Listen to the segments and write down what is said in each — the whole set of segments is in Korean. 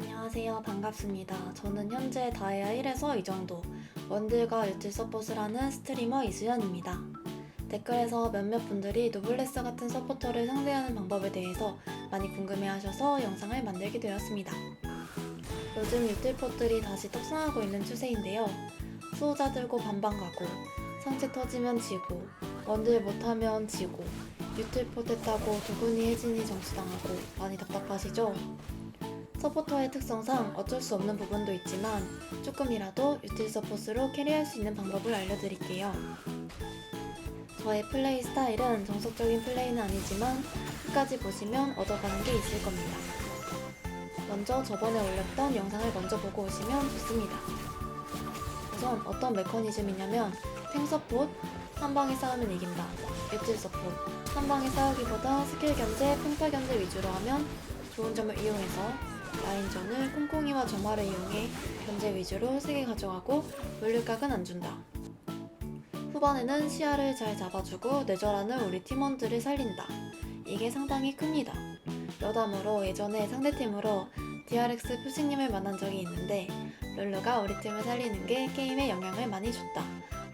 안녕하세요. 반갑습니다. 저는 현재 다이아 1에서 이 정도 원딜과 유틸 하는 스트리머 이수연입니다. 댓글에서 몇몇 분들이 노블레스 같은 서포터를 상대하는 방법에 대해서 많이 궁금해 하셔서 영상을 만들게 되었습니다. 요즘 유틸포들이 다시 떡상하고 있는 추세인데요. 수호자 들고 반반 가고 상체 터지면 지고 원딜 못하면 지고 유틸포 했다고 두근이 혜진이 정수당하고 많이 답답하시죠? 서포터의 특성상 어쩔 수 없는 부분도 있지만 조금이라도 유틸 서폿으로 캐리할 수 있는 방법을 알려드릴게요. 저의 플레이 스타일은 정석적인 플레이는 아니지만 끝까지 보시면 얻어가는 게 있을 겁니다. 먼저 저번에 올렸던 영상을 먼저 보고 오시면 좋습니다. 우선 어떤 메커니즘이냐면 탱 서폿, 한 방에 싸우면 이긴다. 유틸 서폿, 한 방에 싸우기보다 스킬 견제, 평타 견제 위주로 하면 좋은 점을 이용해서 라인전을 콩콩이와 점화를 이용해 견제 위주로 세게 가져가고 물류각은 안 준다. 후반에는 시야를 잘 잡아주고 내절하는 우리 팀원들을 살린다. 이게 상당히 큽니다. 여담으로 예전에 상대팀으로 DRX 표식님을 만난 적이 있는데 룰루가 우리 팀을 살리는 게 게임에 영향을 많이 줬다.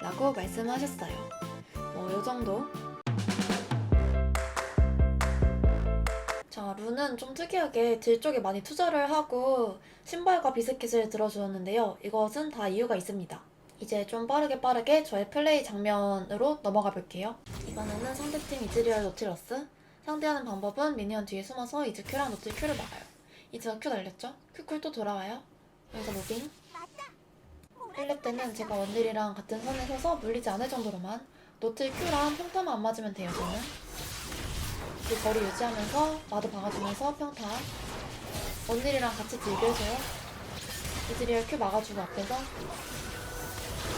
라고 말씀하셨어요. 뭐, 요 정도? 자, 룬은 좀 특이하게 딜 쪽에 많이 투자를 하고 신발과 비스킷을 들어주었는데요. 이것은 다 이유가 있습니다. 이제 좀 빠르게 빠르게 저의 플레이 장면으로 넘어가 볼게요. 이번에는 상대팀 이즈리얼 노틸러스. 상대하는 방법은 미니언 뒤에 숨어서 이즈 큐랑 노틸 큐를 막아요. 이즈가 큐 날렸죠? 큐쿨 또 돌아와요. 여기서 무빙. 1렙 때는 제가 원딜이랑 같은 선에 서서 물리지 않을 정도로만 노틸 큐랑 평타만 안 맞으면 돼요, 저는. 그 거리 유지하면서 마도 박아주면서 평타. 원딜이랑 같이 딜교해줘요. 이즈리얼 큐 막아주고 앞에서.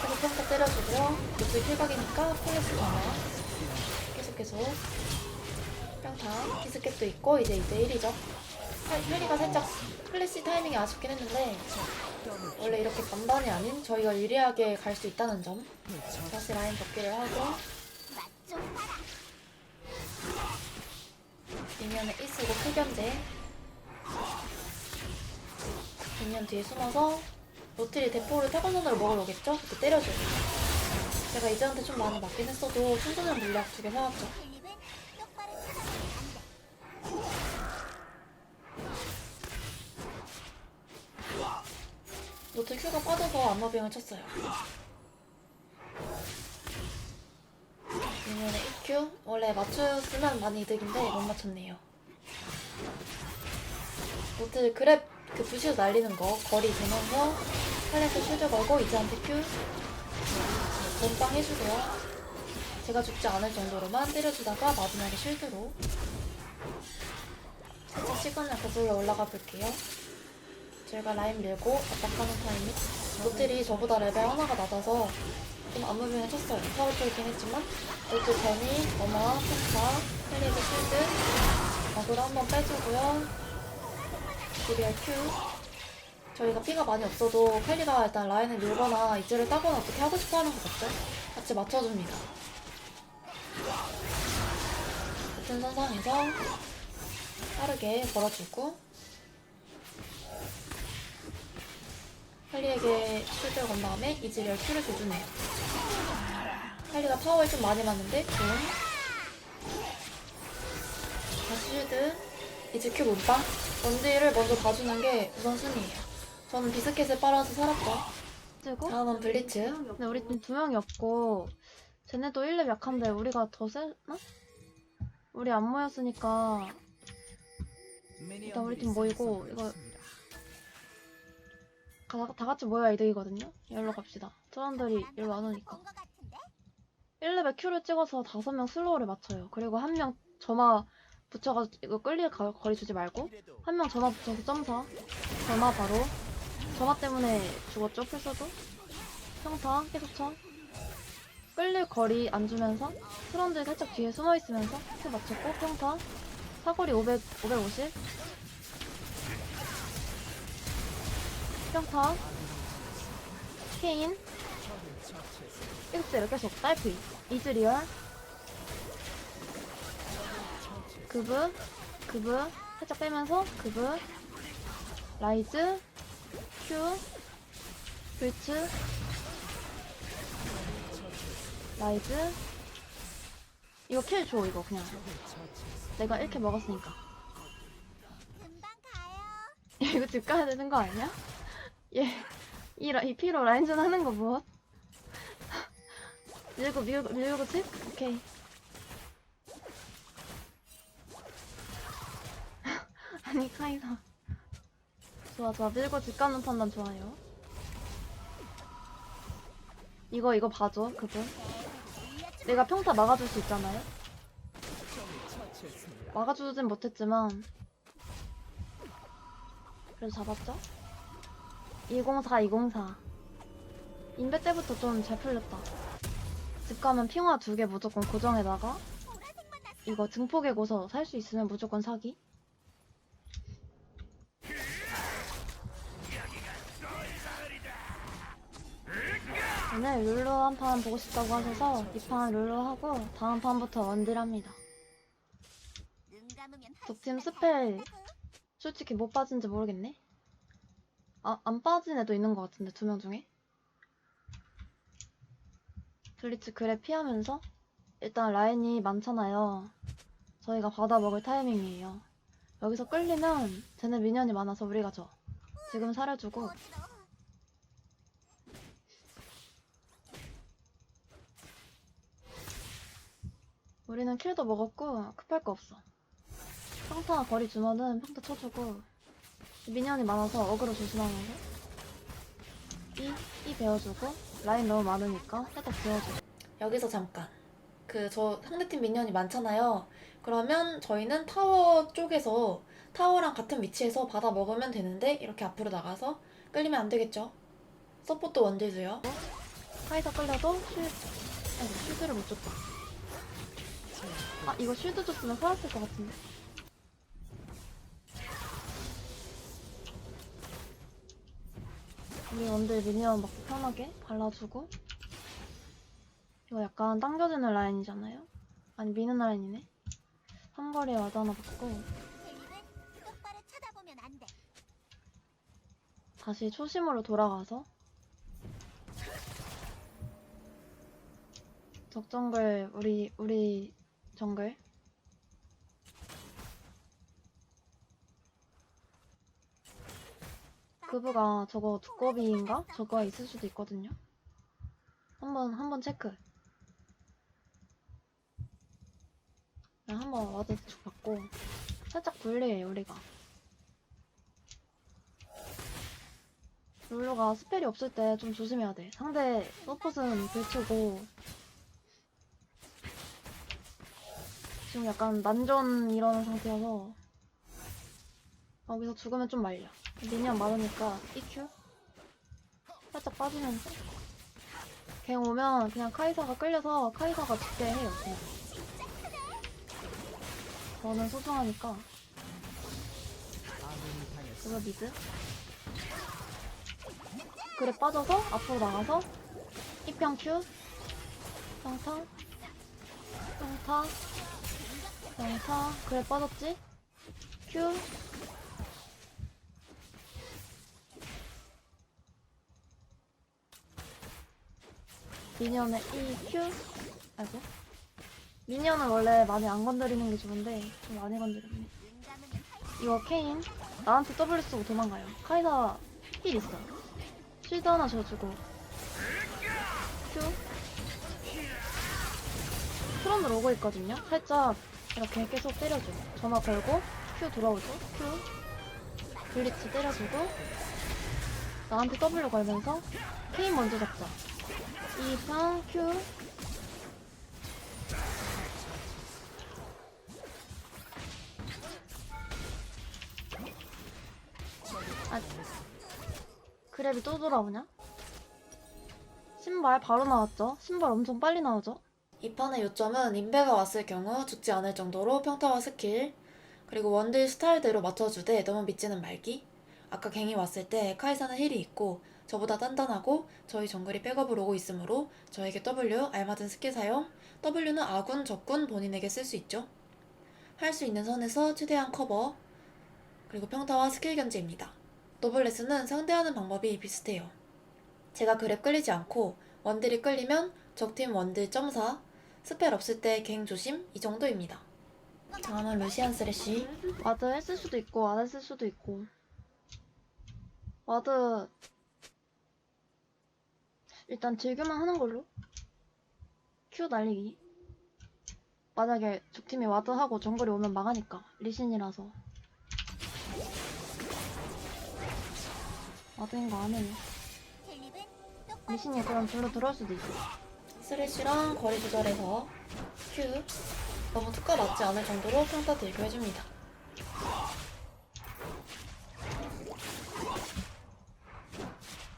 계속 평타 때려주고요. 킬각이니까 폴리스 강화 계속 계속. 평타. 키스켓도 있고 이제 2대1이죠. 헬리가 살짝 플래시 타이밍이 아쉽긴 했는데 원래 이렇게 반반이 아닌 저희가 유리하게 갈 수 있다는 점. 다시 라인 복귀를 하고 미니언을 이 쓰고 크견제. 미니언 뒤에 숨어서 노틸이 대포를 태권선으로 먹으러 오겠죠? 그때 때려줘요 제가 이제한테 좀 많이 맞긴 했어도 청소년 물약 두 개 사왔죠. 노틸 큐가 빠져서 안마병을 쳤어요 EQ 원래 맞췄으면 많이 이득인데 못 맞췄네요. 노트 그랩 그 부시로 날리는 거 거리 재면서 팔레트 쉴드 걸고 이제 한테 Q 몸빵 해주고요. 제가 죽지 않을 정도로만 때려주다가 마지막에 쉴드로 살짝 시간을 거슬러 올라가 볼게요. 제가 라인 밀고 압박하는 타이밍 노틸이 저보다 레벨 하나가 낮아서 좀 안무빙을 쳤어요. 파워 쪽이긴 했지만 이것도 전이, 어마, 평타, 헬리드 실드 어그로 한번 빼주고요. 리얼 큐 저희가 피가 많이 없어도 펠리가 일단 라인을 밀거나 이즈를 따거나 어떻게 하고 싶어 하는 것 같죠? 같이 맞춰줍니다. 같은 선상에서 빠르게 걸어주고 헬리에게 쉴드를 건 다음에 이즈리얼 큐를 줘주네요. 헬리가 파워에 좀 많이 맞는데 좋은 다시 쉴드 이즈 큐 몸빵 원딜을 먼저 봐주는 게 우선순위예요. 저는 비스켓을 빨아서 살았죠. 그리고 다음은 블리츠. 근데 우리 팀 두 명이 없고 쟤네도 1렙 약한데 우리가 더 세나? 우리 안 모였으니까 일단 우리 팀 모이고 이거 다, 다 같이 모여야 이득이거든요? 여기로 갑시다. 사람들이 일로 안 오니까. 1렙에 Q를 찍어서 다섯 명 슬로우를 맞춰요. 그리고 한 명 점화 붙여가지고 이거 끌릴 거- 거리 주지 말고 한 명 점화 붙여서 점사. 점화 바로. 점화 때문에 죽었죠 풀서도? 평타 계속 쳐. 끌릴 거리 안 주면서 트런들 살짝 뒤에 숨어 있으면서 큐 맞췄고 평타. 사거리 500, 550 평타 케인. 때려 계속 딸피 이즈리얼. 그브. 그브. 살짝 빼면서 그브. 라이즈. 큐. 불츠. 라이즈. 이거 킬 줘 이거 그냥. 내가 이렇게 먹었으니까. 이거 집 가야 되는 거 아니야? 얘, 이, 라- 이 피로 라인전 하는 거 무엇? 밀고, 밀고, 밀고 집? 오케이. 아니, 카이사. 좋아, 좋아. 밀고 집 가는 판단 좋아요. 이거, 이거 봐줘, 그분. 내가 평타 막아줄 수 있잖아요? 막아주진 못했지만, 그래서 잡았죠? 204, 204. 인베 때부터 좀 잘 풀렸다. 집 가면 핑화 두 개 무조건 고정에다가 이거 증폭의 고서 살 수 있으면 무조건 사기. 오늘 룰루 한 판 보고 싶다고 하셔서 이 판 룰루 하고 다음 판부터 원딜합니다. 할 독팀 스펠. 솔직히 못 빠진지 모르겠네. 아, 안 빠진 애도 있는 것 같은데, 두 명 중에. 블리츠 그래 피하면서 일단 라인이 많잖아요. 저희가 받아 먹을 타이밍이에요. 여기서 끌리면 쟤네 미니언이 많아서 우리가 져. 지금 사려주고. 우리는 킬도 먹었고 급할 거 없어. 평타 거리 주면은 평타 쳐주고 미니언이 많아서 어그로 조심하면서 이, 이 배워주고 라인 너무 많으니까 살짝 지워주고 여기서 잠깐. 그 저 상대팀 미니언이 많잖아요. 그러면 저희는 타워 쪽에서 타워랑 같은 위치에서 받아 먹으면 되는데 이렇게 앞으로 나가서 끌리면 안 되겠죠. 서포트 원딜도요. 카이사 끌려도 쉴 아이고 쉴드를 못 줬다 아 이거 쉴드 줬으면 살았을 것 같은데 우리 원딜 미니언 막 편하게 발라주고 이거 약간 당겨지는 라인이잖아요? 아니 미는 라인이네 삼거리에 와드 하나 받고. 다시 초심으로 돌아가서 적정글 우리 우리 정글 그부가 저거 두꺼비인가? 저거 있을 수도 있거든요. 한번 한번 체크. 그냥 한번 와드 대충 받고 살짝 불리해 우리가. 룰루가 스펠이 없을 때 좀 조심해야 돼. 상대 서폿은 불치고 지금 약간 난전 이러는 상태여서 여기서 죽으면 좀 말려. 미니언 많으니까 EQ 살짝 빠지면서 갱 오면 그냥 카이사가 끌려서 카이사가 죽게 해요. 그냥. 저는 소중하니까. 그거 미드? 그래 빠져서 앞으로 나가서 입평 큐. 평타. 평타. 평타. 그래 빠졌지? 큐 미니언의 EQ 아이고. 미니언은 원래 많이 안 건드리는 게 좋은데 좀 많이 건드렸네. 이거 케인 나한테 W 쓰고 도망가요. 카이사 힐 있어 쉴드 하나 줘주고. 큐. 트론으로 오고 있거든요. 살짝 이렇게 계속 때려줘. 전화 걸고 큐 돌아오죠. 큐 블리츠 때려주고 나한테 W 걸면서 케인 먼저 잡자 2편 큐 아, 그랩이 또 돌아오냐? 신발 바로 나왔죠? 신발 엄청 빨리 나오죠? 이 판의 요점은 인베가 왔을 경우 죽지 않을 정도로 평타와 스킬, 그리고 원딜 스타일대로 맞춰주되 너무 믿지는 말기. 아까 갱이 왔을 때 카이사는 힐이 있고 저보다 단단하고 저희 정글이 백업을 오고 있으므로 저에게 W 알맞은 스킬 사용, W는 아군, 적군 본인에게 쓸 수 있죠. 할 수 있는 선에서 최대한 커버, 그리고 평타와 스킬 견제입니다. 노블레스는 상대하는 방법이 비슷해요. 제가 그랩 끌리지 않고 원딜이 끌리면 적팀 원딜 점사, 스펠 없을 때 갱 조심 이 정도입니다. 다음은 루시안 쓰레쉬. 와드 했을 수도 있고 안 했을 수도 있고 와드 일단 즐겨만 하는 걸로. 큐 날리기. 만약에 적팀이 와드하고 정글이 오면 망하니까. 리신이라서. 와드인 거 아니에요. 리신이 그럼 둘로 들어올 수도 있어. 스레쉬랑 거리 조절해서 큐. 너무 특가 맞지 않을 정도로 평타 대교 해줍니다.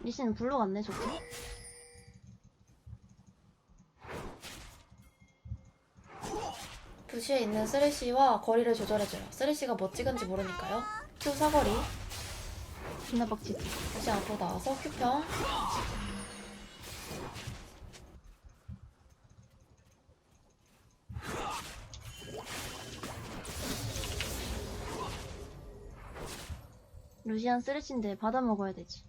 리신 불러갔네 저거 부시에 있는 쓰레쉬와 거리를 조절해줘요. 쓰레쉬가 뭐 찍은지 모르니까요. 큐 사거리. 존나 빡치지. 다시 앞으로 나와서 큐평. 루시안 쓰레쉬인데 받아 먹어야 되지.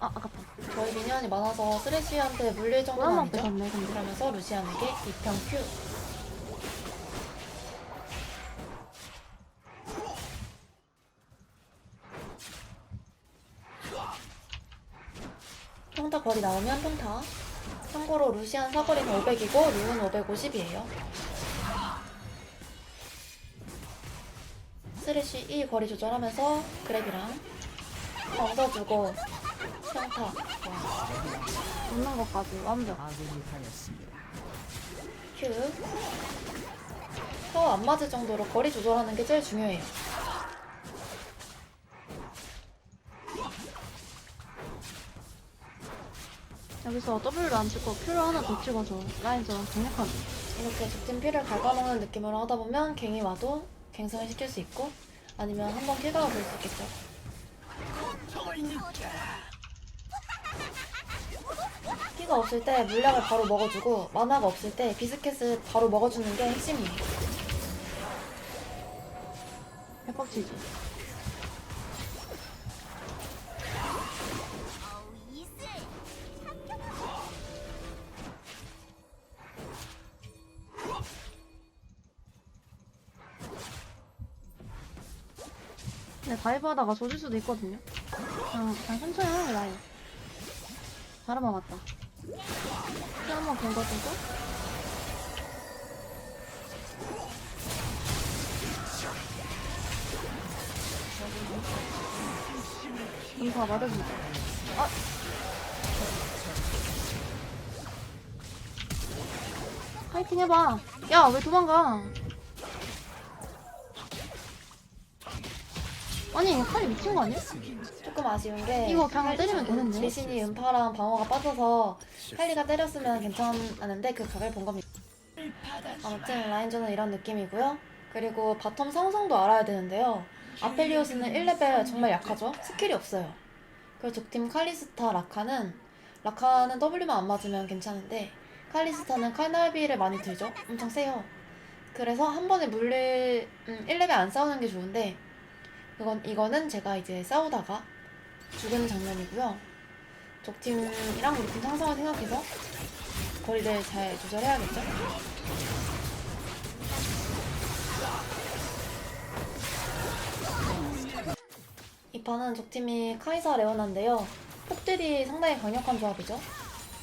아, 아깝다. 저희 미니언이 많아서 쓰레쉬한테 물릴 정도는 아니죠? 뺏었네 근데 그러면서 루시안에게 2평 큐. 평타 거리 나오면 평타. 참고로 루시안 사거리는 500이고 류는 550이에요. 쓰레쉬 E 거리 조절하면서 그랩이랑 얹어주고 와. 웃는 것까지 완벽 큐. 타워 안 맞을 정도로 거리 조절하는 게 제일 중요해요. 여기서 W를 안 찍고 Q를 하나 더 찍어서 라인전 강력하게 이렇게 적팀 피를 갉아먹는 느낌으로 하다 보면 갱이 와도 갱생을 시킬 수 있고 아니면 한번 킬각을 볼수 있겠죠. 피가 없을 때 물약을 바로 먹어주고 만화가 없을 때 비스켓을 바로 먹어주는 게 핵심이에요. 해박치지. 어우 이슬 근데 다이브 하다가 젖을 수도 있거든요. 그냥, 그냥 천천히 하는 게 나아요. 잘먹았다 피 한번 긁어주고 인파 맞아주자 아! 파이팅 해봐 야 왜 도망가 아니 칼이 미친 거 아니야? 조금 아쉬운 게 이거 그냥 때리면 되는데. 리신이 음파랑 방어가 빠져서 칼리가 때렸으면 괜찮았는데 그 각을 본 겁니다. 아무튼 라인전은 이런 느낌이고요. 그리고 바텀 상성도 알아야 되는데요. 아펠리오스는 1레벨 정말 약하죠? 스킬이 없어요. 그리고 적팀 칼리스타 라카는 라카는 W만 안 맞으면 괜찮은데 칼리스타는 칼날비를 많이 들죠? 엄청 세요. 그래서 한 번에 물릴 음, 1레벨 안 싸우는 게 좋은데 이건 이거는 제가 이제 싸우다가 죽은 장면이고요. 적팀이랑 우리 팀 상성을 생각해서 거리를 잘 조절해야겠죠? 이 판은 적팀이 카이사 레오나인데요. 폭들이 상당히 강력한 조합이죠.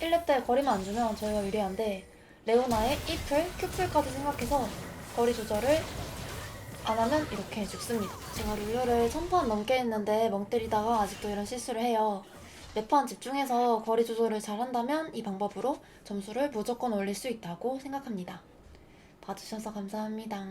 1렙 때 거리만 안 주면 저희가 유리한데 레오나의 E풀, Q풀까지 생각해서 거리 조절을 안 하면 이렇게 죽습니다. 제가 룰루를 1000판 넘게 했는데 멍 때리다가 아직도 이런 실수를 해요. 몇 판 집중해서 거리 조절을 잘 한다면 이 방법으로 점수를 무조건 올릴 수 있다고 생각합니다. 봐주셔서 감사합니다.